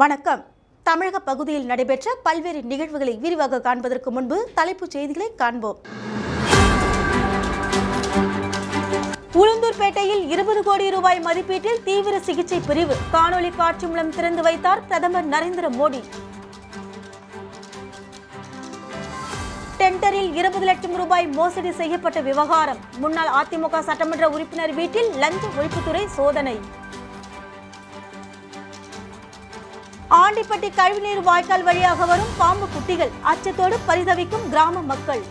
வணக்கம். தமிழக பகுதியில் நடைபெற்ற பல்வேறு நிகழ்வுகளை விரிவாக காண்பதற்கு முன்பு தலைப்புச் செய்திகளை காண்போம். உளுந்தூர்பேட்டையில் இருபது கோடி ரூபாய் மதிப்பீட்டில் தீவிர சிகிச்சை பிரிவு. காணொலி காட்சி மூலம் திறந்து வைத்தார் பிரதமர் நரேந்திர மோடி. டெண்டரில் இருபது லட்சம் ரூபாய் மோசடி செய்யப்பட்ட விவகாரம். முன்னாள் அதிமுக சட்டமன்ற உறுப்பினர் வீட்டில் லஞ்ச ஒழிப்புத்துறை சோதனை. ஆண்டிப்பட்டி கழிவுநீர் வாய்க்கால் வழியாக வரும் பாம்பு குட்டிகள் அச்சத்தோடு பரிதவிக்கும் கிராம மக்கள்.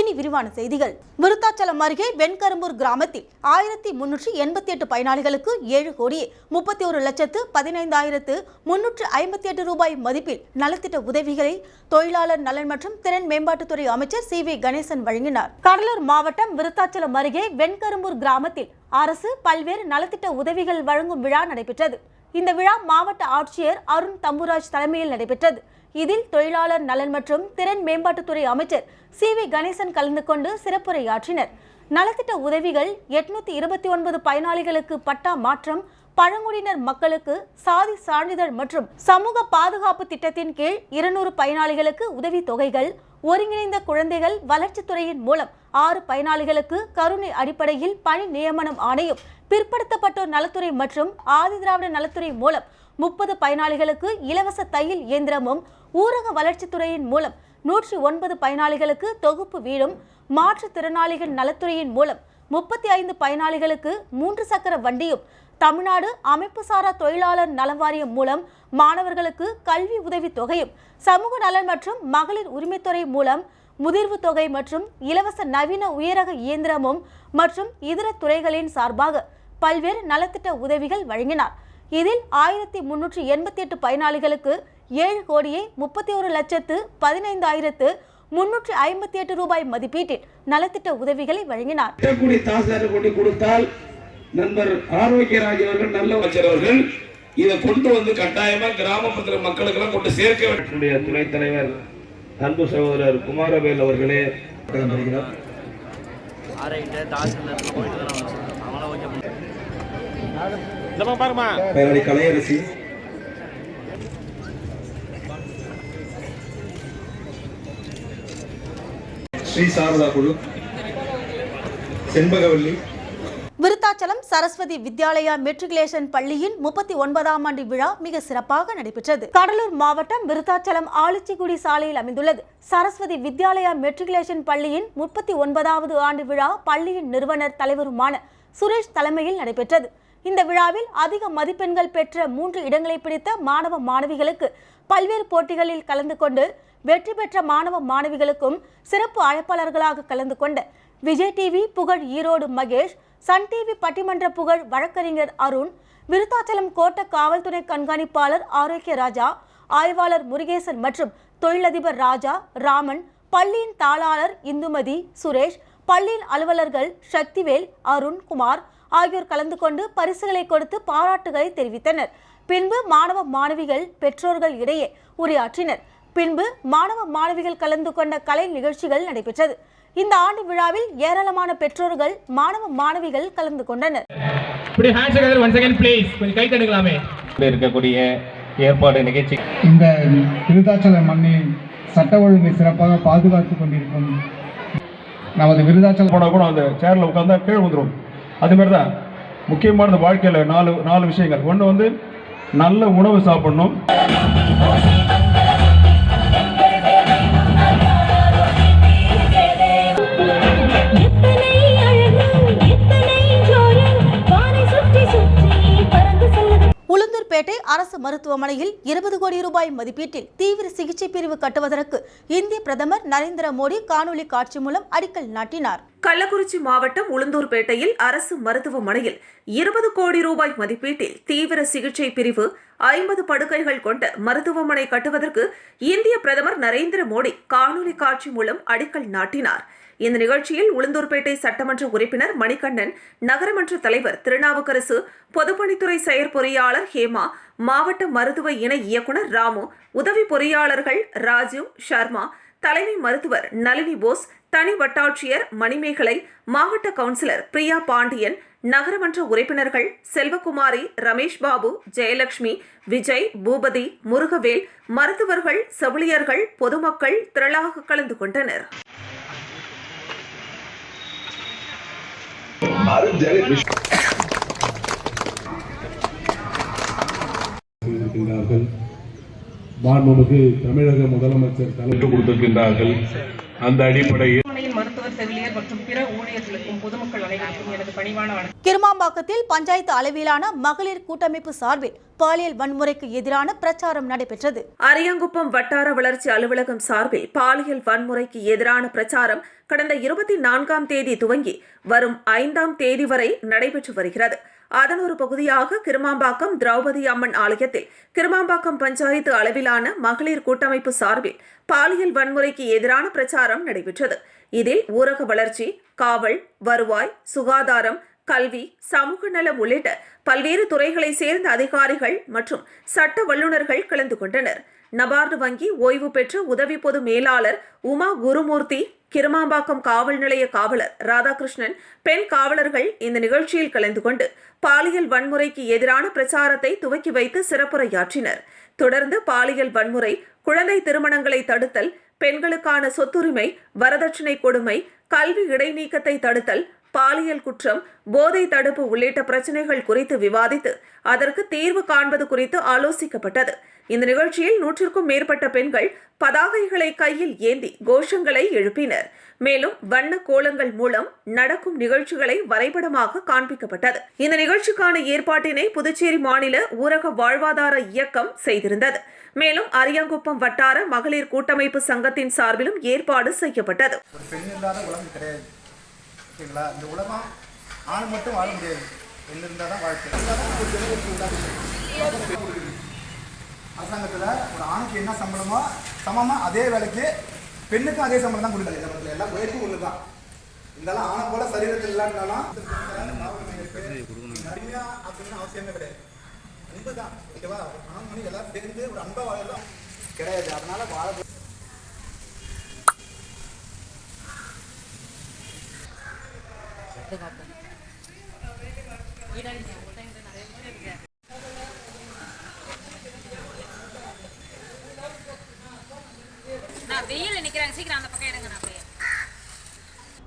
இனி விரிவான செய்திகள். விருத்தாச்சலம் அருகே வெண்கரும்பூர் கிராமத்தில் ஆயிரத்தி முன்னூற்றி எண்பத்தி எட்டு பயனாளிகளுக்கு ஏழு கோடியே முப்பத்தி ஒரு லட்சத்து பதினைந்தாயிரத்து முன்னூற்று ஐம்பத்தி எட்டு ரூபாய் மதிப்பில் நலத்திட்ட உதவிகளை தொழிலாளர் நலன் மற்றும் திறன் மேம்பாட்டுத்துறை அமைச்சர் சி வி கணேசன் வழங்கினார். கடலூர் மாவட்டம் விருத்தாச்சலம் அருகே வெண்கரும்பூர் கிராமத்தில் அரசு பல்வேறு நலத்திட்ட உதவிகள் வழங்கும் விழா நடைபெற்றது. இந்த விழா மாவட்ட ஆட்சியர் அருண் தம்புராஜ் தலைமையில் நடைபெற்றது. இதில் தொழிலாளர் நலன் மற்றும் திறன் மேம்பாட்டுத்துறை அமைச்சர் சி வி கணேசன் கலந்து கொண்டு சிறப்புரையாற்றினர். நலத்திட்ட உதவிகள் எட்நூத்தி இருபத்தி ஒன்பது பயனாளிகளுக்கு பட்டா மாற்றம் பழங்குடியினர் மக்களுக்கு சாதி சான்றிதழ் மற்றும் சமூக பாதுகாப்பு திட்டத்தின் கீழ் இருநூறு பயனாளிகளுக்கு உதவித் தொகைகள் ஒருங்கிணைந்த குழந்தைகள் வளர்ச்சித்துறையின் மூலம் ஆறு பயனாளிகளுக்கு கருணை அடிப்படையில் பணி நியமனம் ஆணையம் பிற்படுத்தப்பட்டோர் நலத்துறை மற்றும் ஆதிதிராவிட நலத்துறை மூலம் முப்பது பயனாளிகளுக்கு இலவச தையல் இயந்திரமும் ஊரக வளர்ச்சித்துறையின் மூலம் நூற்றி ஒன்பது பயனாளிகளுக்கு தொகுப்பு வீடும் மாற்றுத்திறனாளிகள் நலத்துறையின் மூலம் முப்பத்தி ஐந்து பயனாளிகளுக்கு மூன்று சக்கர வண்டியும் தமிழ்நாடு அமைப்புசாரா தொழிலாளர் நலவாரியம் மூலம் மாணவர்களுக்கு கல்வி உதவித் தொகையும் சமூக நலன் மற்றும் மகளிர் உரிமைத்துறை மூலம் முதிர்வு தொகை மற்றும் இலவச நவீன உயரக இயந்திரமும் மற்றும் இதர துறைகளின் சார்பாக பல்வேறு நலத்திட்ட உதவிகள் வழங்கினார். இதில் ஆயிரத்தி முன்னூற்றி எண்பத்தி எட்டு பயனாளிகளுக்கு ஏழு கோடியே முப்பத்தி ஒரு லட்சத்து பதினைந்தாயிரத்து முன்னூற்றி ஐம்பத்தி எட்டு ரூபாய் மதிப்பீட்டில் நலத்திட்ட உதவிகளை வழங்கினார். நண்பர் ஆரோக்கியராஜ் அவர்கள் நல்ல அமைச்சர் அவர்கள் இதை கொண்டு வந்து கட்டாயமா கிராமப்புற மக்களுக்கெல்லாம் கொண்டு சேர்க்க வேண்டும். துணைத் தலைவர் அன்பு சகோதரர் குமாரவேல் அவர்களே. கலையரசி. ஸ்ரீ சாரதா குழு செண்பகவல்லி விருத்தாச்சலம் சரஸ்வதி வித்யாலயா மெட்ரிகுலேஷன் பள்ளியின் முப்பத்தி ஒன்பதாம் ஆண்டு விழா மிக சிறப்பாக நடைபெற்றது. கடலூர் மாவட்டம் விருத்தாச்சலம் ஆளுச்சிக்குடி சாலையில் அமைந்துள்ளது. சரஸ்வதி வித்யாலயா மெட்ரிகுலேஷன் பள்ளியின் முப்பத்தி ஒன்பதாவது ஆண்டு விழா பள்ளியின் நிறுவனர் தலைவருமான சுரேஷ் தலைமையில் நடைபெற்றது. இந்த விழாவில் அதிக மதிப்பெண்கள் பெற்ற மூன்று இடங்களை பிடித்த மாணவ மாணவிகளுக்கு பல்வேறு போட்டிகளில் கலந்து கொண்டு வெற்றி பெற்ற மாணவ மாணவிகளுக்கும் சிறப்பு அழைப்பாளர்களாக கலந்து கொண்ட விஜய் டிவி புகழ் ஈரோடு மகேஷ் சன் டிவி பட்டிமன்ற புகழ் வழக்கறிஞர் அருண் விருத்தாச்சலம் கோட்ட காவல்துறை கண்காணிப்பாளர் ஆரோக்கிய ராஜா ஆய்வாளர் முருகேசன் மற்றும் தொழிலதிபர் ராஜா ராமன் பள்ளியின் தாளாளர் இந்துமதி சுரேஷ் பள்ளியின் அலுவலர்கள் சக்திவேல் அருண் குமார் ஆகியோர் கலந்து கொண்டு பரிசுகளை கொடுத்து பாராட்டுகளை தெரிவித்தனர். பின்பு மாணவ மாணவிகள் பெற்றோர்கள் இடையே உரையாற்றினர். பின்பு மாணவ மாணவிகள் கலந்து கொண்ட கலை நிகழ்ச்சிகள் நடைபெற்றது. இந்த ஆண்டு விழாவில் ஏராளமான பெற்றோர்கள் மாணவ மாணவிகள் கலந்து கொண்டனர். இருக்கக்கூடிய ஏற்பாடு நிகழ்ச்சி. இந்த விருதாச்சல மண்ணை சட்ட ஒழுங்கை சிறப்பாக பாதுகாத்து கொண்டிருக்கும் நமது விருதாச்சலம் போனால் கூட அந்த சேரில் உட்காந்தா கீழே வந்துடும் அது மாதிரி தான். முக்கியமானது வாழ்க்கையில் நாலு நாலு விஷயங்கள். ஒன்று வந்து நல்ல உணவு சாப்பிடணும். உளுந்தூர்பேட்டை அரசு மருத்துவமனையில் இருபது கோடி ரூபாய் மதிப்பீட்டில் தீவிர சிகிச்சை பிரிவு கட்டுவதற்கு இந்திய பிரதமர் நரேந்திர மோடி காணொலி காட்சி மூலம் அடிக்கல் நாட்டினார். கள்ளக்குறிச்சி மாவட்டம் உளுந்தூர்பேட்டையில் அரசு மருத்துவமனையில் இருபது கோடி ரூபாய் மதிப்பீட்டில் தீவிர சிகிச்சை பிரிவு ஐம்பது படுக்கைகள் கொண்ட மருத்துவமனை கட்டுவதற்கு இந்திய பிரதமர் நரேந்திர மோடி காணொலி காட்சி மூலம் அடிக்கல் நாட்டினார். இந்த நிகழ்ச்சியில் உளுந்தூர்பேட்டை சட்டமன்ற உறுப்பினர் மணிகண்ணன் நகரமன்ற தலைவர் திருநாவுக்கரசு பொதுப்பணித்துறை செயற்பொறியாளர் ஹேமா மாவட்ட மருத்துவ இணை இயக்குனர் ராமு உதவி பொறியாளர்கள் ராஜீவ் சர்மா தலைமை மருத்துவர் நளினி போஸ் தனி வட்டாட்சியர் மணிமேகலை மாவட்ட கவுன்சிலர் பிரியா பாண்டியன் நகரமன்ற உறுப்பினர்கள் செல்வகுமாரி ரமேஷ் பாபு ஜெயலட்சுமி விஜய் பூபதி முருகவேல் மருத்துவர்கள் செவிலியர்கள் பொதுமக்கள் திரளாக கலந்து கொண்டனர். செய்திருக்கின்றார்கள் மாண்புமிகு தமிழக முதலமைச்சர் தலைவர் கொடுத்திருக்கின்றார்கள். அந்த அடிப்படையில் மருத்துவர் செவிலியர் மற்றும் பிற ஊழியர்களுக்கும் பொதுமக்கள் அனைவருக்கும் எனது பணிவான வணக்கம். கிருமாம்பாக்கத்தில் பஞ்சாயத்து அளவிலான மகளிர் கூட்டமைப்பு சார்பில் பாலியல் வன்முறைக்கு எதிரான பிரச்சாரம் நடைபெற்றது. அரியாங்குப்பம் வட்டார வளர்ச்சி அலுவலகம் சார்பில் பாலியல் வன்முறைக்கு எதிரான பிரச்சாரம் கடந்த இருபத்தி நான்காம் தேதி துவங்கி வரும் ஐந்தாம் தேதி வரை நடைபெற்று வருகிறது. அதன் ஒரு பகுதியாக கிருமாம்பாக்கம் திரௌபதி அம்மன் ஆலயத்தில் கிருமாம்பாக்கம் பஞ்சாயத்து அளவிலான மகளிர் கூட்டமைப்பு சார்பில் பாலியல் வன்முறைக்கு எதிரான பிரச்சாரம் நடைபெற்றது. இதில் ஊரக வளர்ச்சி காவல் வருவாய் சுகாதாரம் கல்வி சமூக நலம் உள்ளிட்ட பல்வேறு துறைகளைச் சேர்ந்த அதிகாரிகள் மற்றும் சட்ட வல்லுநர்கள் கலந்து கொண்டனர். நபார்டு வங்கி ஓய்வு பெற்ற உதவி பொது மேலாளர் உமா குருமூர்த்தி கிருமாம்பாக்கம் காவல் நிலைய காவலர் ராதாகிருஷ்ணன் பெண் காவலர்கள் இந்த நிகழ்ச்சியில் கலந்து கொண்டு பாலியல் வன்முறைக்கு எதிரான பிரச்சாரத்தை துவக்கி வைத்து சிறப்புரையாற்றினர். தொடர்ந்து பாலியல் வன்முறை குழந்தை திருமணங்களை தடுத்தல் பெண்களுக்கான சொத்துரிமை வரதட்சணை கொடுமை கல்வி இடைநீக்கத்தை தடுத்தல் பாலியல் குற்றம் போதை தடுப்பு உள்ளிட்ட பிரச்சனைகள் குறித்து விவாதித்து அதற்கு தீர்வு காண்பது குறித்து ஆலோசிக்கப்பட்டது. இந்த நிகழ்ச்சியில் நூற்றிற்கும் மேற்பட்ட பெண்கள் பதாகைகளை கையில் ஏந்தி கோஷங்களை எழுப்பினர். மேலும் வண்ண கோலங்கள் மூலம் நடக்கும் நிகழ்ச்சிகளை வரைபடமாக காண்பிக்கப்பட்டது. இந்த நிகழ்ச்சிக்கான ஏற்பாட்டினை புதுச்சேரி மாநில ஊரக வாழ்வாதார இயக்கம் செய்திருந்தது. மேலும் அரியாங்குப்பம் வட்டார மகளிர் கூட்டமைப்பு சங்கத்தின் சார்பிலும் ஏற்பாடு செய்யப்பட்டது. ஆண் மட்டும் வாழ முடியாது. பெண் இருந்தால் தான் வாழ்க்கை இருந்தால் தான் ஒரு ஜனங்களுக்கு உண்டாகுது. அரசாங்கத்தில் ஒரு ஆணுக்கு என்ன சம்பளமோ சமமாக அதே வேலைக்கு பெண்ணுக்கும் அதே சம்பளம் தான் கொடுக்குது. நம்ம எல்லாம் உயர்வும் ஒன்று தான் இருந்தாலும் ஆணை போல சரீரத்தில் இல்லாட்டாலும் நடுமையா அப்படின்னு அவசியமே கிடையாது. அன்பு தான் ஓகேவா ஆண் மணி எல்லாரும் சேர்ந்து ஒரு அன்பை வாழலாம். கிடையாது. அதனால வாழ பாதுகாப்பு சீக்கிரம் அந்த பக்கம் எடுங்க நான்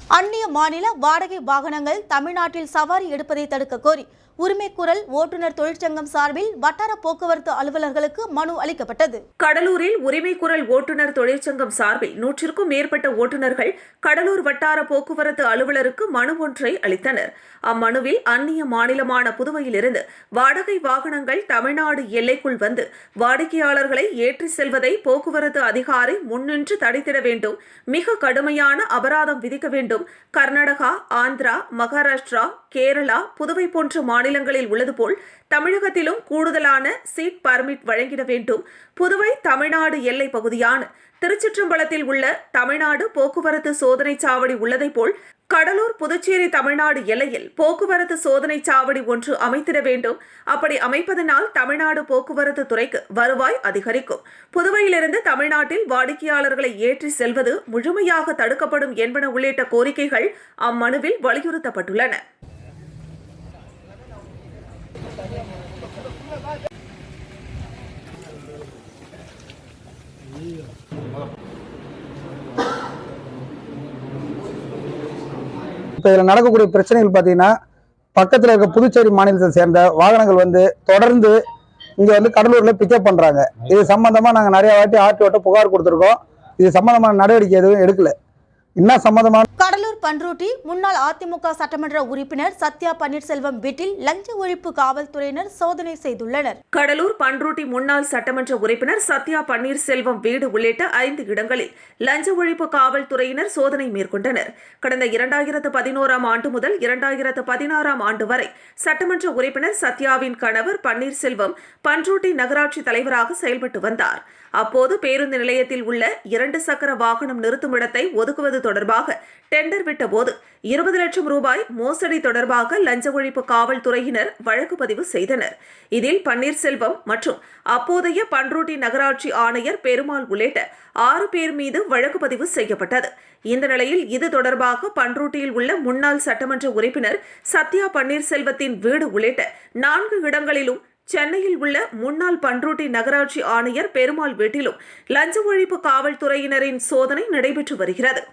அந்நிய மாநில வாடகை வாகனங்கள் தமிழ்நாட்டில் சவாரி எடுப்பதை தடுக்க கோரி உரிமைக்குரல் ஓட்டுநர் தொழிற்சங்கம் சார்பில் வட்டார போக்குவரத்து அலுவலர்களுக்கு மனு அளிக்கப்பட்டது. கடலூரில் உரிமைக்குரல் ஓட்டுநர் தொழிற்சங்கம் சார்பில் நூற்றிற்கும் மேற்பட்ட ஓட்டுநர்கள் கடலூர் வட்டார போக்குவரத்து அலுவலருக்கு மனு ஒன்றை அளித்தனர். அம்மனுவில் அந்நிய மாநிலமான புதுவையிலிருந்து வாடகை வாகனங்கள் தமிழ்நாடு எல்லைக்குள் வந்து வாடிக்கையாளர்களை ஏற்றி செல்வதை போக்குவரத்து அதிகாரி முன்னின்று தடைத்திட வேண்டும் மிக கடுமையான அபராதம் விதிக்க வேண்டும். கர்நாடகா ஆந்திரா மகாராஷ்டிரா கேரளா புதுவை போன்ற மாநில மாநிலங்களில் உள்ளது போல் தமிழகத்திலும் கூடுதலான சீட் பர்மிட் வழங்கிட வேண்டும். புதுவை தமிழ்நாடு எல்லை பகுதியான திருச்சிற்றம்பலத்தில் உள்ள தமிழ்நாடு போக்குவரத்து சோதனை சாவடி உள்ளதைப் போல் கடலூர் புதுச்சேரி தமிழ்நாடு எல்லையில் போக்குவரத்து சோதனை சாவடி ஒன்று அமைத்திட வேண்டும். அப்படி அமைப்பதனால் தமிழ்நாடு போக்குவரத்து துறைக்கு வருவாய் அதிகரிக்கும். புதுவையிலிருந்து தமிழ்நாட்டில் வாடிக்கையாளர்களை ஏற்றி செல்வது முழுமையாக தடுக்கப்படும் என்பன உள்ளிட்ட கோரிக்கைகள் அம்மனுவில் வலியுறுத்தப்பட்டுள்ளன. இப்போ இதில் நடக்கக்கூடிய பிரச்சனைகள் பார்த்தீங்கன்னா பக்கத்தில் இருக்க புதுச்சேரி மாநிலத்தை சேர்ந்த வாகனங்கள் வந்து தொடர்ந்து இங்கே வந்து கடலூரில் பிக்கப் பண்ணுறாங்க இது சம்மந்தமாக நாங்கள் நிறைய வாட்டி ஆர்டிஓட்ட புகார் கொடுத்துருக்கோம். இது சம்மந்தமான நடவடிக்கை எதுவும் எடுக்கல. என்ன சம்மந்தமான கடலூர் பன்ருட்டி முன்னாள் அதிமுக சட்டமன்ற உறுப்பினர் சத்யா பன்னீர்செல்வம் வீட்டில் லஞ்ச ஒழிப்பு காவல்துறையினர் சோதனை செய்துள்ளனர். கடலூர் பன்ருட்டி முன்னாள் சட்டமன்ற உறுப்பினர் சத்யா பன்னீர்செல்வம் வீடு உள்ளிட்ட ஐந்து இடங்களில் லஞ்ச ஒழிப்பு காவல்துறையினர் சோதனை மேற்கொண்டனர். கடந்த இரண்டாயிரத்து பதினோராம் ஆண்டு முதல் இரண்டாயிரத்து பதினாறாம் ஆண்டு வரை சட்டமன்ற உறுப்பினர் சத்யாவின் கணவர் பன்னீர்செல்வம் பன்ருட்டி நகராட்சி தலைவராக செயல்பட்டு வந்தார். அப்போது பேருந்து நிலையத்தில் உள்ள இரண்டு சக்கர வாகனம் நிறுத்தும் இடத்தை ஒதுக்குவது தொடர்பாக டெண்டர் விட்டபோது இருபது லட்சம் ரூபாய் மோசடி தொடர்பாக லஞ்ச ஒழிப்பு காவல்துறையினர் வழக்கு பதிவு செய்தனர். இதில் பன்னீர்செல்வம் மற்றும் அப்போதைய பன்ருட்டி நகராட்சி ஆணையர் பெருமாள் உள்ளிட்ட ஆறு பேர் மீது வழக்கு பதிவு செய்யப்பட்டது. இந்த நிலையில் இது தொடர்பாக பன்ருட்டியில் உள்ள முன்னாள் சட்டமன்ற உறுப்பினர் சத்யா பன்னீர்செல்வத்தின் வீடு உள்ளிட்ட நான்கு இடங்களிலும் சென்னையில் உள்ள முன்னாள் பன்ருட்டி நகராட்சி ஆணையர் பெருமாள் வீட்டிலும் லஞ்ச ஒழிப்பு காவல்துறையினரின் சோதனை நடைபெற்று வருகிறது.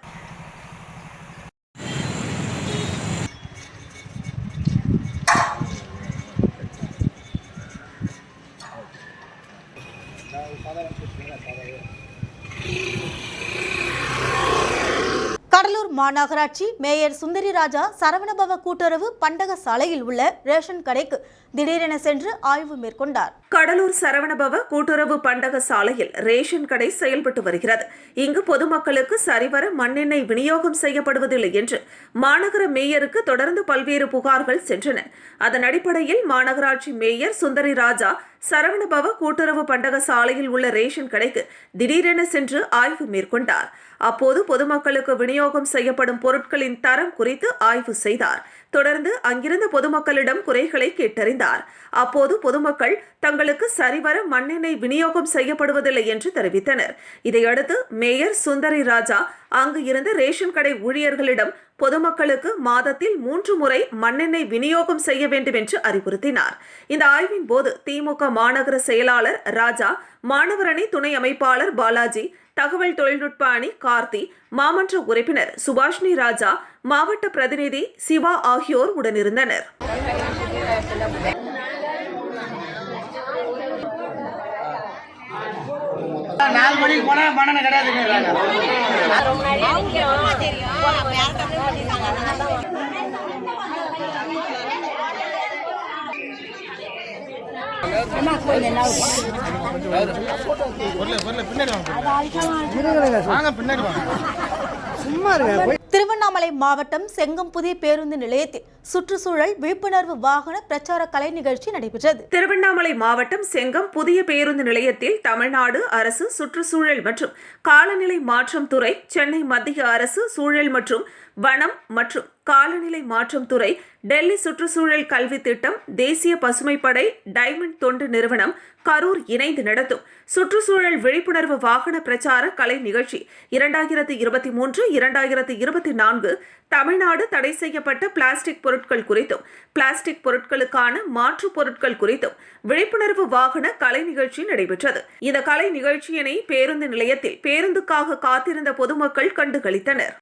கடலூர் மாநகராட்சி மேயர் சுந்தரி ராஜா சரவணபவ கூட்டுறவு பண்டக சாலையில் உள்ள ரேஷன் கடைக்கு திடீரென சென்று ஆய்வு மேற்கொண்டார். கடலூர் சரவணபவ கூட்டுறவு பண்டக சாலையில் ரேஷன் கடை செயல்பட்டு வருகிறது. இங்கு பொதுமக்களுக்கு சரிவர மண்ணெண்ணெய் விநியோகம் செய்யப்படுவதில்லை என்று மாநகர மேயருக்கு தொடர்ந்து பல்வேறு புகார்கள் சென்றன. அதன் அடிப்படையில் மாநகராட்சி மேயர் சுந்தரி ராஜா சரவணபவ கூட்டுறவு பண்டக சாலையில் உள்ள ரேஷன் கடைக்கு திடீரென சென்று ஆய்வு மேற்கொண்டார். அப்போது பொதுமக்களுக்கு விநியோகம் செய்யப்படும் பொருட்களின் தரம் குறித்து ஆய்வு செய்தார். தொடர்ந்து அங்கிருந்த பொதுமக்களிடம் குறைகளை கேட்டறிந்தார். அப்போது பொதுமக்கள் தங்களுக்கு சரிவர மண்ணெண்ணெய் விநியோகம் செய்யப்படுவதில்லை என்று தெரிவித்தனர். இதையடுத்து மேயர் சுந்தரி ராஜா அங்கு இருந்த ரேஷன் கடை ஊழியர்களிடம் பொதுமக்களுக்கு மாதத்தில் மூன்று முறை மண்ணெண்ணெய் விநியோகம் செய்ய வேண்டும் என்று அறிவுறுத்தினார். இந்த ஆய்வின் போது திமுக மாநகர செயலாளர் ராஜா மாணவரணி துணை அமைப்பாளர் பாலாஜி தகவல் தொழில்நுட்ப அணி கார்த்தி மாமன்ற உறுப்பினர் சுபாஷினி ராஜா மாவட்ட பிரதிநிதி சிவா ஆகியோர் உடனிருந்தனர். நாலு மணிக்கு போனா வாங்க பின்னாடி வாங்க சும்மா இருங்க திருவண்ணாமலை மாவட்டம் செங்கம் புதிய பேருந்து நிலையத்தில் சுற்றுச்சூழல் விழிப்புணர்வு வாகன பிரச்சார கலை நிகழ்ச்சி நடைபெற்றது. திருவண்ணாமலை மாவட்டம் செங்கம் புதிய பேருந்து நிலையத்தில் தமிழ்நாடு அரசு சுற்றுச்சூழல் மற்றும் காலநிலை மாற்றம் துறை சென்னை மத்திய அரசு சூழல் மற்றும் வனம் மற்றும் காலநிலை மாற்றம் துறை டெல்லி சுற்றுச்சூழல் கல்வி திட்டம் தேசிய பசுமைப்படை டைமண்ட் தொண்டு நிறுவனம் கரூர் இணைந்து நடத்தும். சுற்றுச்சூழல் விழிப்புணர்வு வாகன பிரச்சார கலை நிகழ்ச்சி இரண்டாயிரத்தி இருபத்தி மூன்று இரண்டாயிரத்தி இருபத்தி நான்கு. தமிழ்நாடு தடை செய்யப்பட்ட பிளாஸ்டிக் பொருட்கள் குறித்தும் பிளாஸ்டிக் பொருட்களுக்கான மாற்று பொருட்கள் குறித்தும் விழிப்புணர்வு வாகன கலை நிகழ்ச்சி நடைபெற்றது. இந்த கலை நிகழ்ச்சியினை பேருந்து நிலையத்தில் பேருந்துக்காக காத்திருந்த பொதுமக்கள் கண்டுகளித்தனர்.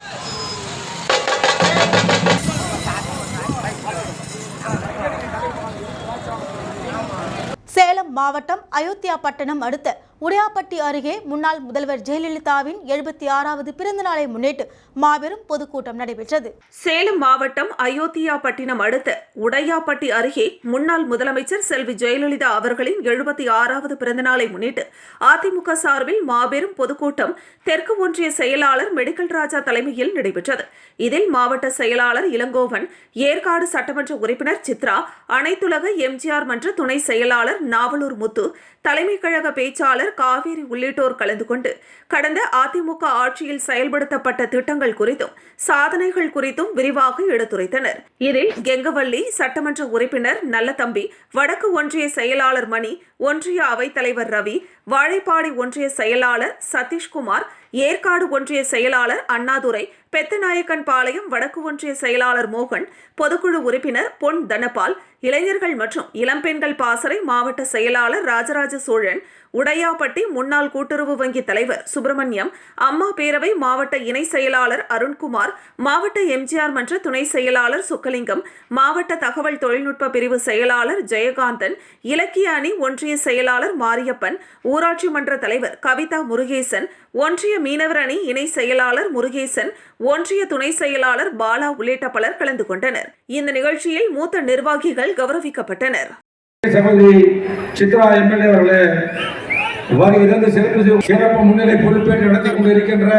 சேலம் மாவட்டம் அயோத்தியா பட்டணம் அடுத்த உடையாப்பட்டி அருகே முன்னாள் முதல்வர் ஜெயலலிதாவின் எழுபத்தி ஆறாவது பிறந்த நாளை முன்னிட்டு மாபெரும் பொதுக்கூட்டம் நடைபெற்றது. சேலம் மாவட்டம் அயோத்தியா பட்டினம் அடுத்த உடையாப்பட்டி அருகே முன்னாள் முதலமைச்சர் செல்வி ஜெயலலிதா அவர்களின் எழுபத்தி ஆறாவது பிறந்தநாளை முன்னிட்டு அதிமுக சார்பில் மாபெரும் பொதுக்கூட்டம் தெற்கு ஒன்றிய செயலாளர் மெடிக்கல் ராஜா தலைமையில் நடைபெற்றது. இதில் மாவட்ட செயலாளர் இளங்கோவன் ஏற்காடு சட்டமன்ற உறுப்பினர் சித்ரா அனைத்துலக எம்ஜிஆர் மன்ற துணை செயலாளர் நாவலூர் முத்து தலைமை கழக பேச்சாளர் காவேரி உள்ளிட்டோர் கலந்து கொண்டு கடந்த அதிமுக ஆட்சியில் செயல்படுத்தப்பட்ட திட்டங்கள் குறித்தும் சாதனைகள் குறித்தும் விரிவாக எடுத்துரைத்தனர். இதில் கெங்கவள்ளி சட்டமன்ற உறுப்பினர் நல்லதம்பி வடக்கு ஒன்றிய செயலாளர் மணி ஒன்றிய அவைத்தலைவர் ரவி வாழைப்பாடி ஒன்றிய செயலாளர் சதீஷ்குமார் ஏற்காடு ஒன்றிய செயலாளர் அண்ணாதுரை பெத்தநாயக்கன் பாளையம் வடக்கு ஒன்றிய செயலாளர் மோகன் பொதுக்குழு உறுப்பினர் பொன் தனபால் இளைஞர்கள் மற்றும் இளம்பெண்கள் பாசறை மாவட்ட செயலாளர் ராஜராஜ சோழன் உடையாப்பட்டி முன்னாள் கூட்டுறவு வங்கி தலைவர் சுப்பிரமணியம் அம்மா பேரவை மாவட்ட இணை செயலாளர் அருண்குமார் மாவட்ட எம்ஜிஆர் மன்ற துணை செயலாளர் சுக்கலிங்கம் மாவட்ட தகவல் தொழில்நுட்ப பிரிவு செயலாளர் ஜெயகாந்தன் இலக்கிய அணி ஒன்றிய செயலாளர் மாரியப்பன் ஊராட்சி மன்ற தலைவர் கவிதா முருகேசன் ஒன்றிய மீனவர் அணி இணை செயலாளர் முருகேசன் ஒன்றிய துணை செயலாளர் பாலா உள்ளிட்ட பலர் கலந்து கொண்டனர். இந்த நிகழ்ச்சியில் மூத்த நிர்வாகிகள் கௌரவிக்கப்பட்டனர். சகோதரி சித்ரா எம்எல்ஏ அவர்களே வருகிறது சிறப்பு சிறப்பு முன்னிலை பொறுப்பேற்று நடத்தி கொண்டிருக்கின்ற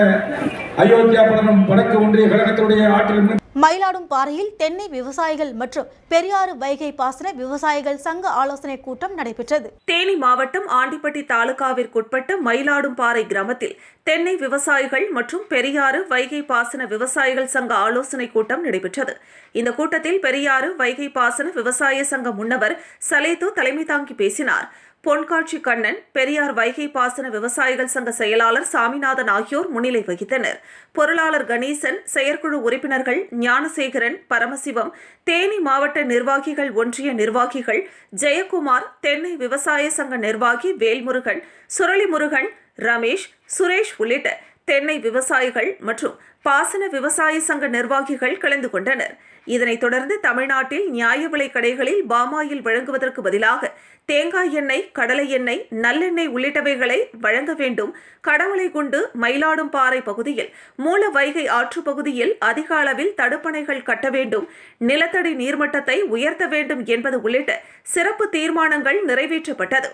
அயோத்தியா பட்டணம் வடக்கு ஒன்றிய கழகத்தினுடைய ஆற்றல் மயிலாடும் பாறையில் தென்னை விவசாயிகள் மற்றும் பெரியாறு வைகை பாசன விவசாயிகள் சங்க ஆலோசனை கூட்டம் நடைபெற்றது. தேனி மாவட்டம் ஆண்டிப்பட்டி தாலுகாவிற்குட்பட்ட மயிலாடும்பாறை கிராமத்தில் தென்னை விவசாயிகள் மற்றும் பெரியாறு வைகை பாசன விவசாயிகள் சங்க ஆலோசனை கூட்டம் நடைபெற்றது. இந்த கூட்டத்தில் பெரியாறு வைகை பாசன விவசாய சங்க முன்னவர் சலேத்து தலைமை தாங்கி பேசினார். பொன்காட்சி கண்ணன் பெரியார் வைகை பாசன விவசாயிகள் சங்க செயலாளர் சாமிநாதன் ஆகியோர் முன்னிலை வகித்தனர். பொருளாளர் கணேசன் செயற்குழு உறுப்பினர்கள் ஞானசேகரன் பரமசிவம் தேனி மாவட்ட நிர்வாகிகள் ஒன்றிய நிர்வாகிகள் ஜெயக்குமார் தென்னை விவசாய சங்க நிர்வாகி வேல்முருகன் சுரளிமுருகன் ரமேஷ் சுரேஷ் உள்ளிட்ட தென்னை விவசாயிகள் மற்றும் பாசன விவசாய சங்க நிர்வாகிகள் கலந்து கொண்டனர். இதனைத் தொடர்ந்து தமிழ்நாட்டில் நியாய விலை கடைகளில் பாமாயில் வழங்குவதற்கு பதிலாக தேங்காய் எண்ணெய் கடலை எண்ணெய் நல்லெண்ணெய் உள்ளிட்டவைகளை வழங்க வேண்டும். கடமலைக்குண்டு மயிலாடும்பாறை பகுதியில் மூல வைகை ஆற்று பகுதியில் அதிக அளவில் தடுப்பணைகள் கட்ட வேண்டும். நிலத்தடி நீர்மட்டத்தை உயர்த்த வேண்டும் என்பது உள்ளிட்ட சிறப்பு தீர்மானங்கள் நிறைவேற்றப்பட்டது.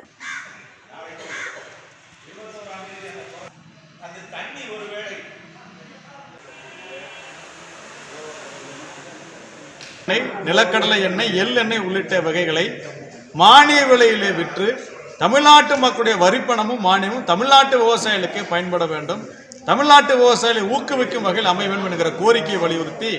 எண்ணெய் நிலக்கடலை எண்ணெய் எள் எண்ணெய் உள்ளிட்ட வகைகளை மானிய விலையிலே விற்று தமிழ்நாட்டு மக்களுடைய வரிப்பணமும் மானியமும் தமிழ்நாட்டு விவசாயிகளுக்கே பயன்பட வேண்டும். தமிழ்நாட்டு விவசாயிகளை ஊக்குவிக்கும் வகையில் அமைய வேண்டும் என்கிற கோரிக்கையை வலியுறுத்தி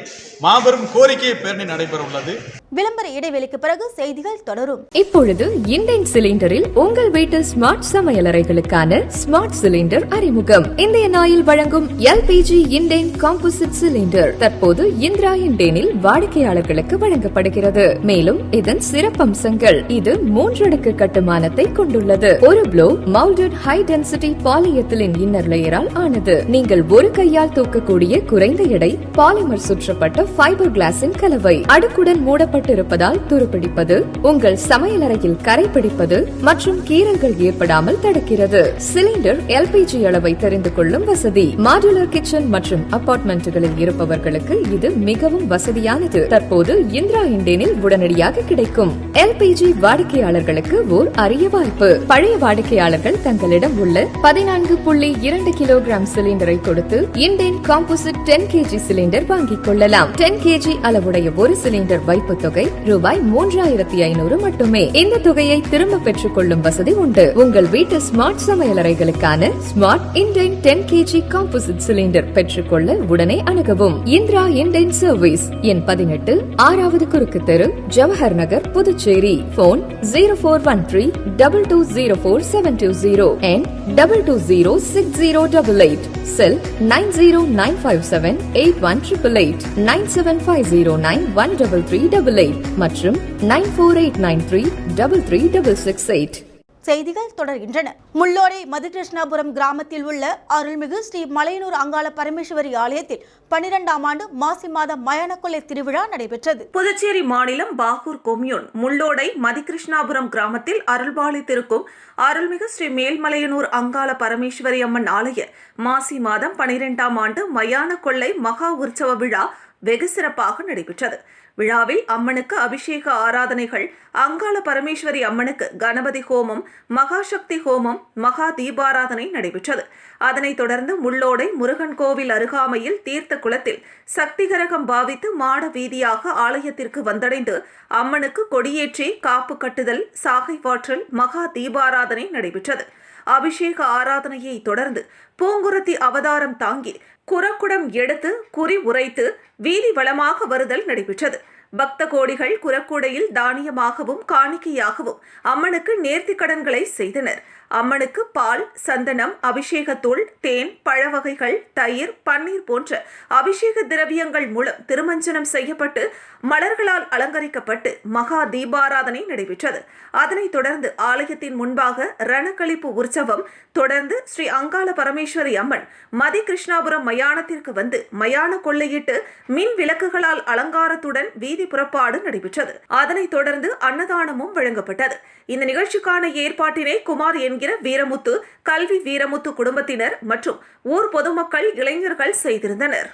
மாபெரும் கோரிக்கை பேரணி நடைபெற உள்ளது விளம்பர இடைவெளிக்கு பிறகு செய்திகள் தொடரும். இப்பொழுது இண்டேன் சிலிண்டரில் உங்கள் வீட்டு ஸ்மார்ட் சமையலறைகளுக்கான ஸ்மார்ட் சிலிண்டர் அறிமுகம். இந்திய நாயில் வழங்கும் எல்பிஜி இண்டேன் காம்போசிட் சிலிண்டர் தற்போது இந்திரா இண்டேனில் வாடிக்கையாளர்களுக்கு வழங்கப்படுகிறது. மேலும் இதன் சிறப்பம்சங்கள் இது மூன்றடுக்கு கட்டுமானத்தை கொண்டுள்ளது. ஒரு blow moulded high density பாலியத்திலின் inner லேயரால் ஆனது. நீங்கள் ஒரு கையால் தூக்கக்கூடிய குறைந்த எடை பாலிமர் சுற்றப்பட்ட ஃபைபர் கிளாஸின் கலவை. அடுக்குடன் மூடப்பட்டிருப்பதால் துருப்பிடிப்பது உங்கள் சமையலறையில் கரை பிடிப்பது மற்றும் கீறல்கள் ஏற்படாமல் தடுக்கிறது. சிலிண்டர் எல்பிஜி அளவை தெரிந்து கொள்ளும் வசதி. மாடுலர் கிச்சன் மற்றும் அபார்ட்மெண்ட்டுகளில் இருப்பவர்களுக்கு இது மிகவும் வசதியானது. தற்போது இந்திரா இண்டேனில் உடனடியாக கிடைக்கும். எல்பிஜி வாடிக்கையாளர்களுக்கு ஓர் அரிய வாய்ப்பு. பழைய வாடிக்கையாளர்கள் தங்களிடம் உள்ள பதினான்கு புள்ளி இரண்டு கிலோகிராம் சிலிண்டர் கொடுத்து Indane composite ten KG cylinder வாங்கிக் கொள்ளலாம். டென் கேஜி அளவுடைய ஒரு சிலிண்டர் வைப்பு தொகை ரூபாய் மூன்றாயிரத்தி ஐநூறு மட்டுமே. இந்த தொகையை திரும்ப பெற்றுக் கொள்ளும் வசதி உண்டு. உங்கள் வீட்டு smart சமையலறைகளுக்கான smart Indane ten KG composite cylinder பெற்றுக்கொள்ள உடனே அணுகவும். இந்திரா இண்டேன் சர்வீஸ் எண் பதினெட்டு ஆறாவது குறுக்கு தெரு Jawahar Nagar Puducherry. Phone zero four one three double two zero four seven two zero. And double two zero six zero double eight. Cell nine zero nine five seven eight one triple eight nine seven five zero nine one double three double eight மற்றும் nine four eight nine three double three double six eight. செய்திகள் தொடர்கின்றன. முள்ளோடை மதுகிருஷ்ணாபுரம் கிராமத்தில் உள்ள அருள்மிகு ஸ்ரீ மலையனூர் அங்காள பரமேஸ்வரி ஆலயத்தில் பனிரெண்டாம் ஆண்டு மாசி மாத மயானக்கொள்ளை திருவிழா நடைபெற்றது. புதுச்சேரி மாநிலம் பாகூர் கொம்யூன் முள்ளோடை மதிகிருஷ்ணாபுரம் கிராமத்தில் அருள்பாலித்திருக்கும் அருள்மிகு ஸ்ரீ மேல்மலையனூர் அங்காள பரமேஸ்வரி அம்மன் ஆலய மாசி மாதம் பனிரெண்டாம் ஆண்டு மயான கொள்ளை மகா உற்சவ விழா வெகு சிறப்பாக நடைபெற்றது. விழாவில் அம்மனுக்கு அபிஷேக ஆராதனைகள் அங்காள பரமேஸ்வரி அம்மனுக்கு கணபதி ஹோமம் மகாசக்தி ஹோமம் மகா தீபாராதனை நடைபெற்றது. அதனைத் தொடர்ந்து முள்ளோடை முருகன் கோவில் அருகாமையில் தீர்த்த குளத்தில் சக்திகரகம் பாவித்து மாட வீதியாக ஆலயத்திற்கு வந்தடைந்து அம்மனுக்கு கொடியேற்றி காப்பு கட்டுதல் சாகை வாற்றல் மகா தீபாராதனை நடைபெற்றது. அபிஷேக ஆராதனையை தொடர்ந்து பூங்குரத்தி அவதாரம் தாங்கி குரக்குடம் எடுத்து குறி உரைத்து வீதி வளமாக வருதல் நடைபெற்றது. பக்த கோடிகள் குரக்கூடையில் தானியமாகவும் காணிக்கையாகவும் அம்மனுக்கு நேர்த்தி கடன்களை செய்தனர். அம்மனுக்கு பால் சந்தனம் அபிஷேகத்தூள் தேன் பழ வகைகள் தயிர் பன்னீர் போன்ற அபிஷேக திரவியங்கள் மூலம் திருமஞ்சனம் செய்யப்பட்டு மலர்களால் அலங்கரிக்கப்பட்டு மகா தீபாராதனை நடைபெற்றது. அதனைத் தொடர்ந்து ஆலயத்தின் முன்பாக ரணக்களிப்பு உற்சவம் தொடர்ந்து ஸ்ரீ அங்காள பரமேஸ்வரி அம்மன் மதி கிருஷ்ணாபுரம் மயானத்திற்கு வந்து மயான கொள்ளையிட்டு மின் விளக்குகளால் அலங்காரத்துடன் வீதி புறப்பாடு நடைபெற்றது. அதனைத் தொடர்ந்து அன்னதானமும் வழங்கப்பட்டது. இந்த நிகழ்ச்சிக்கான ஏற்பாட்டினை குமார் என் என்கிற வீரமுத்து கல்வி வீரமுத்து குடும்பத்தினர் மற்றும் ஊர் பொதுமக்கள் இளைஞர்கள் செய்திருந்தனர்.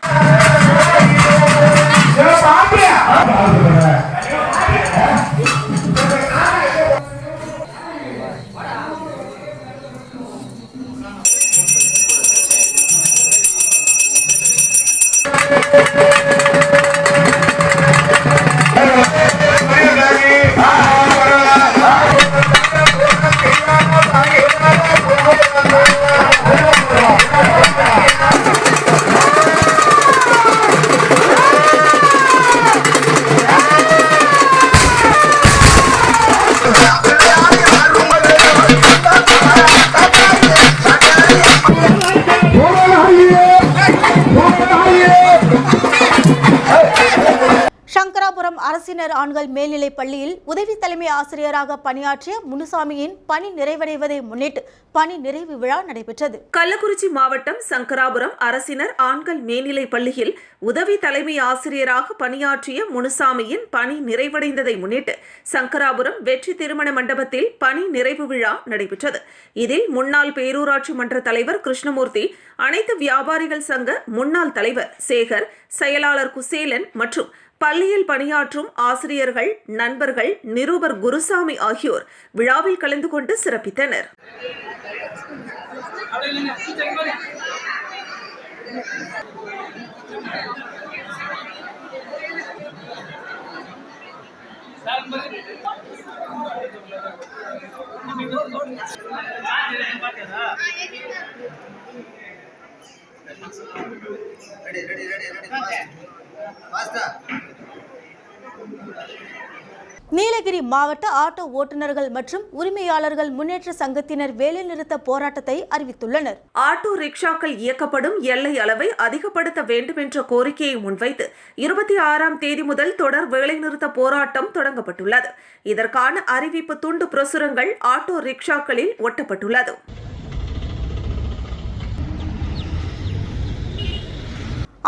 ஆதித்தமிழர் ஆண்கள் மேல்நிலைப் பள்ளியில் உதவி தலைமை ஆசிரியர் ஆசிரியராக பணியாற்றிய முனுசாமியின் பணி நிறைவடைவதை முன்னிட்டு பணி நிறைவு விழா நடைபெற்றது. கள்ளக்குறிச்சி மாவட்டம் சங்கராபுரம் அரசினர் ஆண்கள் மேல்நிலைப் பள்ளியில் உதவி தலைமை ஆசிரியராக பணியாற்றிய முனுசாமியின் பணி நிறைவடைந்ததை முன்னிட்டு சங்கராபுரம் வெற்றி திருமண மண்டபத்தில் பணி நிறைவு விழா நடைபெற்றது. இதில் முன்னாள் பேரூராட்சி மன்ற தலைவர் கிருஷ்ணமூர்த்தி அனைத்து வியாபாரிகள் சங்க முன்னாள் தலைவர் சேகர் செயலாளர் குசேலன் மற்றும் பள்ளியில் பணியாற்றும் ஆசிரியர்கள் நண்பர்கள் நிருபர் குருசாமி ஆகியோர் விழாவில் கலந்து கொண்டு சிறப்பித்தனர். நீலகிரி மாவட்ட ஆட்டோ ஓட்டுநர்கள் மற்றும் உரிமையாளர்கள் முன்னேற்ற சங்கத்தினர் வேலைநிறுத்த போராட்டத்தை அறிவித்துள்ளனர். ஆட்டோ ரிக்ஷாக்கள் இயக்கப்படும் எல்லை அளவை அதிகப்படுத்த வேண்டும் என்ற கோரிக்கையை முன்வைத்து இருபத்தி ஆறாம் தேதி முதல் தொடர் வேலைநிறுத்த போராட்டம் தொடங்கப்பட்டுள்ளது. இதற்கான அறிவிப்பு துண்டு பிரசுரங்கள் ஆட்டோ ரிக்ஷாக்களில் ஒட்டப்பட்டுள்ளது.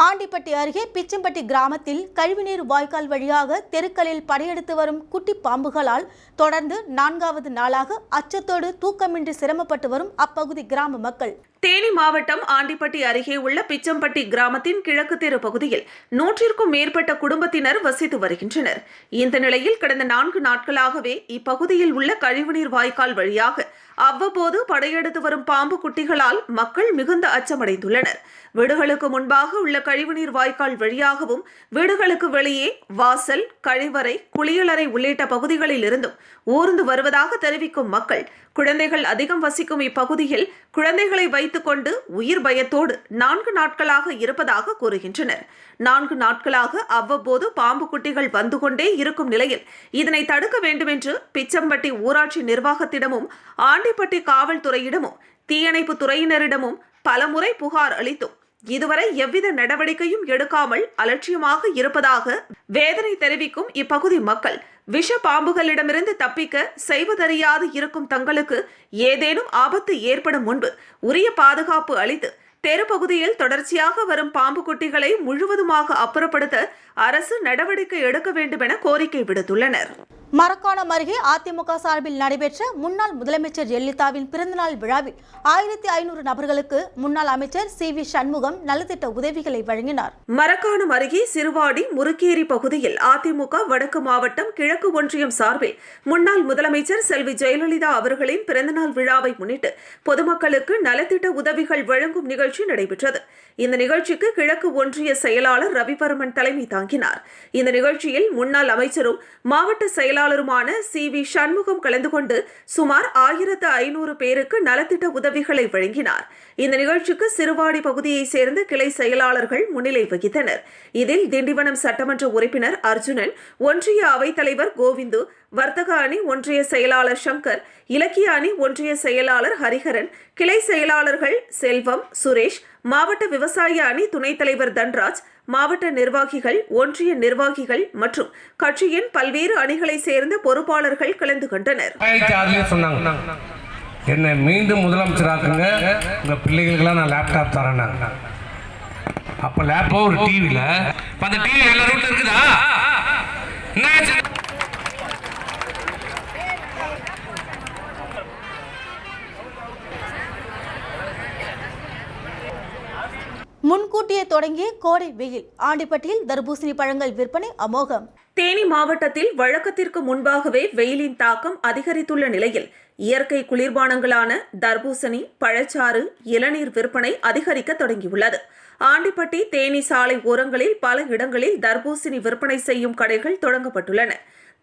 ஆண்டிப்பட்டி அருகே பிச்சம்பட்டி கிராமத்தில் கழிவுநீர் வாய்க்கால் வழியாக தெருக்களில் படையெடுத்து வரும் குட்டி பாம்புகளால் தொடர்ந்து நான்காவது நாளாக அச்சத்தோடு தூக்கமின்றி சிரமப்பட்டு வரும் அப்பகுதி கிராம மக்கள். தேனி மாவட்டம் ஆண்டிப்பட்டி அருகே உள்ள பிச்சம்பட்டி கிராமத்தின் கிழக்கு தெரு பகுதியில் நூற்றிற்கும் மேற்பட்ட குடும்பத்தினர் வசித்து வருகின்றனர். இந்த நிலையில் கடந்த நான்கு நாட்களாகவே இப்பகுதியில் உள்ள கழிவுநீர் வாய்க்கால் வழியாக அவ்வப்போது படையெடுத்து வரும் பாம்பு குட்டிகளால் மக்கள் மிகுந்த அச்சமடைந்துள்ளனர். வீடுகளுக்கு முன்பாக உள்ள கழிவுநீர் வாய்க்கால் வழியாகவும் வீடுகளுக்கு வெளியே வாசல் கழிவறை குளியலறை உள்ளிட்ட பகுதிகளில் இருந்தும் ஊர்ந்து வருவதாக தெரிவிக்கும் மக்கள் குழந்தைகள் அதிகம் வசிக்கும் இப்பகுதியில் குழந்தைகளை வைத்துக்கொண்டு உயிர் பயத்தோடு நான்கு நாட்களாக இருப்பதாக கூறுகின்றனர். நான்கு நாட்களாக அவ்வப்போது பாம்பு குட்டிகள் வந்து கொண்டே இருக்கும் நிலையில் இதனை தடுக்க வேண்டுமென்று பிச்சம்பட்டி ஊராட்சி நிர்வாகத்திடமும் ஆண்டிப்பட்டி காவல்துறையிடமும் தீயணைப்பு துறையினரிடமும் பலமுறை புகார் அளித்தும் இதுவரை எவ்வித நடவடிக்கையும் எடுக்காமல் அலட்சியமாக இருப்பதாக வேதனை தெரிவிக்கும் இப்பகுதி மக்கள் விஷ பாம்புகளிடமிருந்து தப்பிக்க செய்வதறியாது இருக்கும் தங்களுக்கு ஏதேனும் ஆபத்து ஏற்படும் முன்பு உரிய பாதுகாப்பு அளித்து தெருப்பகுதியில் தொடர்ச்சியாக வரும் பாம்பு குட்டிகளை முழுவதுமாக அப்புறப்படுத்த அரசு நடவடிக்கை எடுக்க வேண்டும் என கோரிக்கை விடுத்துள்ளனர். மரக்காணம் அருகே அதிமுக சார்பில் நடைபெற்ற முன்னாள் முதலமைச்சர் ஜெயலலிதாவின் பிறந்தநாள் விழாவில் ஆயிரத்தி ஐநூறு நபர்களுக்கு முன்னாள் அமைச்சர் சி வி சண்முகம் நலத்திட்ட உதவிகளை வழங்கினார். மரக்காணம் அருகே சிறுவாடி முறுக்கேரி பகுதியில் அதிமுக வடக்கு மாவட்டம் கிழக்கு ஒன்றியம் சார்பில் முன்னாள் முதலமைச்சர் செல்வி ஜெயலலிதா அவர்களின் பிறந்தநாள் விழாவை முன்னிட்டு பொதுமக்களுக்கு நலத்திட்ட உதவிகள் வழங்கும் நிகழ்ச்சி நடைபெற்றது. இந்த நிகழ்ச்சிக்கு கிழக்கு ஒன்றிய செயலாளர் ரவிவர்மன் தலைமை தாங்கினார். இந்த நிகழ்ச்சியில் முன்னாள் அமைச்சரும் மாவட்ட செயலாளருமான சி வி சண்முகம் கலந்து கொண்டு சுமார் ஆயிரத்து ஐநூறு பேருக்கு நலத்திட்ட உதவிகளை வழங்கினார். இந்த நிகழ்ச்சிக்கு சிறுவாடி பகுதியைச் சேர்ந்த கிளை செயலாளர்கள் முன்னிலை வகித்தனர். இதில் திண்டிவனம் சட்டமன்ற உறுப்பினர் அர்ஜுனன் ஒன்றிய அவைத்தலைவர் கோவிந்து வர்த்தக அணி ஒன்றிய செயலாளர் சங்கர் இலக்கிய அணி ஒன்றிய செயலாளர் ஹரிஹரன் கிளை செயலாளர்கள் செல்வம் சுரேஷ் மாவட்ட விவசாய அணி துணைத் தலைவர் தன்ராஜ் மாவட்ட நிர்வாகிகள் ஒன்றிய நிர்வாகிகள் மற்றும் கட்சியின் பல்வேறு அணிகளை சேர்ந்த பொறுப்பாளர்கள் கலந்து கொண்டனர். என்னை மீண்டும் முதலமைச்சராக்குங்க உங்கள் பிள்ளைகளுக்கெல்லாம் நான் லேப்டாப் தரேன் அப்போ லேப்டாப் ஒரு டிவியில் அந்த டிவி எல்லா இருக்குதா? தொடங்கிய கோடை வெயில். ஆண்டிப்பட்டியில் தர்பூசணி பழங்கள் விற்பனை அமோகம். தேனி மாவட்டத்தில் வழக்கத்திற்கு முன்பாகவே வெயிலின் தாக்கம் அதிகரித்துள்ள நிலையில் இயற்கை குளிர்பானங்களான தர்பூசணி பழச்சாறு இளநீர் விற்பனை அதிகரிக்க தொடங்கியுள்ளது. ஆண்டிப்பட்டி தேனி சாலை ஓரங்களில் பல இடங்களில் தர்பூசணி விற்பனை செய்யும் கடைகள் தொடங்கப்பட்டுள்ளன.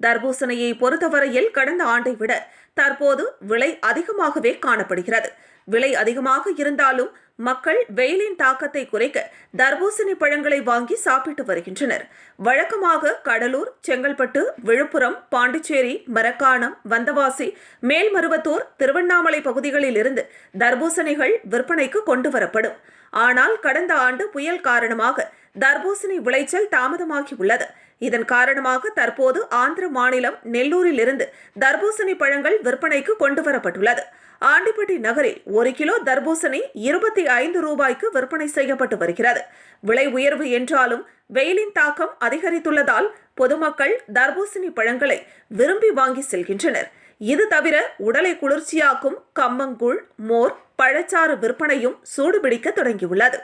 தர்பூசணியை பொறுத்தவரையில் கடந்த ஆண்டை விட தற்போது விலை அதிகமாகவே காணப்படுகிறது. விலை அதிகமாக இருந்தாலும் மக்கள் வெயிலின் தாக்கத்தை குறைக்க தர்பூசணி பழங்களை வாங்கி சாப்பிட்டு வருகின்றனர். வழக்கமாக கடலூர் செங்கல்பட்டு விழுப்புரம் பாண்டிச்சேரி மரக்காணம் வந்தவாசி மேல்மருவத்தூர் திருவண்ணாமலை பகுதிகளில் இருந்து தர்பூசணிகள் விற்பனைக்கு கொண்டு வரப்படும் ஆனால் கடந்த ஆண்டு புயல் காரணமாக தர்பூசணி விளைச்சல் தாமதமாகி உள்ளது இதன் காரணமாக தற்போது ஆந்திர மாநிலம் நெல்லூரிலிருந்து தர்பூசணி பழங்கள் விற்பனைக்கு கொண்டுவரப்பட்டுள்ளது. ஆண்டிப்பட்டி நகரில் ஒரு கிலோ தர்பூசணி இருபத்தி ஐந்து ரூபாய்க்கு விற்பனை செய்யப்பட்டு வருகிறது. விலை உயர்வு என்றாலும் வெயிலின் தாக்கம் அதிகரித்துள்ளதால் பொதுமக்கள் தர்பூசணி பழங்களை விரும்பி வாங்கி செல்கின்றனர். இது தவிர உடலை குளிர்ச்சியாக்கும் கம்மங்கூழ் மோர் பழச்சாறு விற்பனையும் சூடுபிடிக்க தொடங்கியுள்ளது.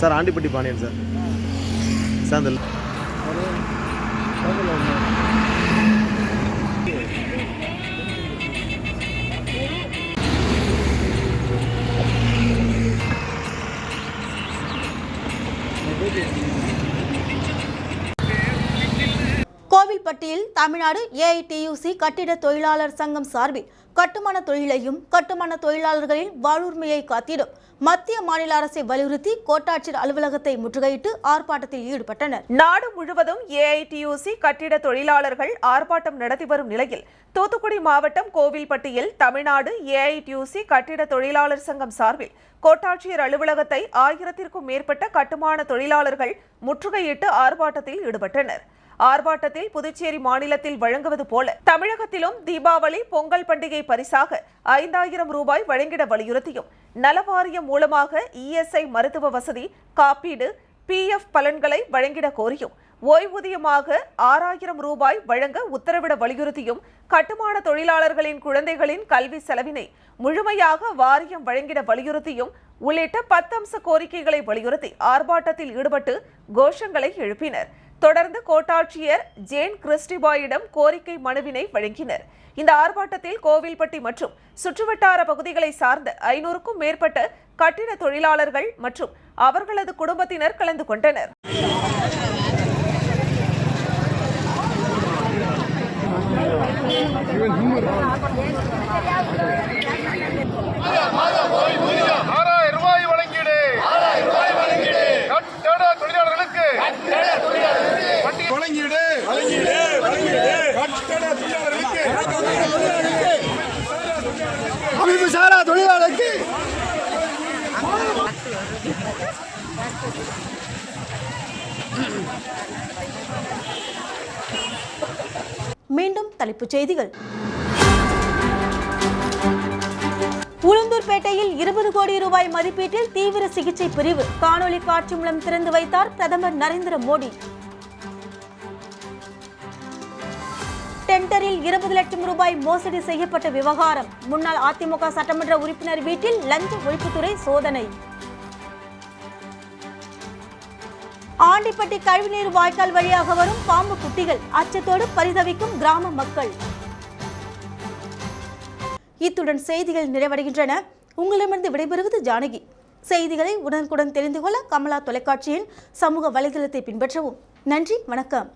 Sir Andipatti Pandian sir. Sir அந்த கோவில்பட்டியில் தமிழ்நாடு ஏஐடியூசி கட்டிட தொழிலாளர் சங்கம் சார்பில் கட்டுமான தொழிலையும் கட்டுமான தொழிலாளர்களின் வாழ்வுரிமையை காத்திடும் மத்திய மாநில அரசை வலியுறுத்தி கோட்டாட்சியர் அலுவலகத்தை முற்றுகையிட்டு ஆர்ப்பாட்டத்தில் ஈடுபட்டனர். நாடு முழுவதும் ஏஐடியூசி கட்டிட தொழிலாளர்கள் ஆர்ப்பாட்டம் நடத்தி வரும் நிலையில் தூத்துக்குடி மாவட்டம் கோவில்பட்டியில் தமிழ்நாடு ஏஐடியூசி கட்டிட தொழிலாளர் சங்கம் சார்பில் கோட்டாட்சியர் அலுவலகத்தை ஆயிரத்திற்கும் மேற்பட்ட கட்டுமான தொழிலாளர்கள் முற்றுகையிட்டு ஆர்ப்பாட்டத்தில் ஈடுபட்டனர். ஆர்ப்பாட்டத்தில் புதுச்சேரி மாநிலத்தில் வழங்குவது போல தமிழகத்திலும் தீபாவளி பொங்கல் பண்டிகை பரிசாக ஐந்தாயிரம் ரூபாய் வழங்கிட வலியுறுத்தியும் நலவாரியம் மூலமாக இஎஸ்ஐ மருத்துவ வசதி காப்பீடு பிஎஃப் பலன்களை வழங்கிட கோரியும் ஓய்வூதியமாக ஆறாயிரம் ரூபாய் வழங்க உத்தரவிட வலியுறுத்தியும் கட்டுமான தொழிலாளர்களின் குழந்தைகளின் கல்வி செலவினை முழுமையாக வாரியம் வழங்கிட வலியுறுத்தியும் உள்ளிட்ட பத்தம்ச கோரிக்கைகளை வலியுறுத்தி ஆர்ப்பாட்டத்தில் ஈடுபட்டு கோஷங்களை எழுப்பினர். தொடர்ந்து கோட்டாட்சியர் ஜேன் கிறிஸ்டிபாயிடம் கோரிக்கை மனுவினை வழங்கினர். இந்த ஆர்ப்பாட்டத்தில் கோவில்பட்டி மற்றும் சுற்றுவட்டார பகுதிகளை சார்ந்த ஐநூறுக்கும் மேற்பட்ட கட்டிட தொழிலாளர்கள் மற்றும் அவர்களது குடும்பத்தினர் கலந்து கொண்டனர். ஆறாயிரம் ரூபாய் வழங்கிடு கட்டட தொழிலாளர்களுக்கு வழங்கிடு கட்டட தொழிலாளர்களுக்கு அமைப்பு சாரா தொழிலாளருக்கு மீண்டும் தலைப்புச் செய்திகள். உளுந்தூர்பேட்டையில் இருபது கோடி ரூபாய் மதிப்பீட்டில் தீவிர சிகிச்சை பிரிவு. காணொலி காட்சி மூலம் திறந்து வைத்தார் பிரதமர் நரேந்திர மோடி. டெண்டரில் இருபது லட்சம் ரூபாய் மோசடி செய்யப்பட்ட விவகாரம். முன்னாள் அதிமுக சட்டமன்ற உறுப்பினர் வீட்டில் லஞ்ச ஒழிப்புத்துறை சோதனை. ஆண்டிப்பட்டி கழிவுநீர் வாய்க்கால் வழியாக வரும் பாம்பு குட்டிகள். அச்சத்தோடு பரிதவிக்கும் கிராம மக்கள். இத்துடன் செய்திகள் நிறைவடைகின்றன. உங்களிடமிருந்து விடைபெறுவது ஜானகி. செய்திகளை உடனுக்குடன் தெரிந்து கொள்ள கமலா தொலைக்காட்சியின் சமூக வலைதளத்தை பின்பற்றவும். நன்றி வணக்கம்.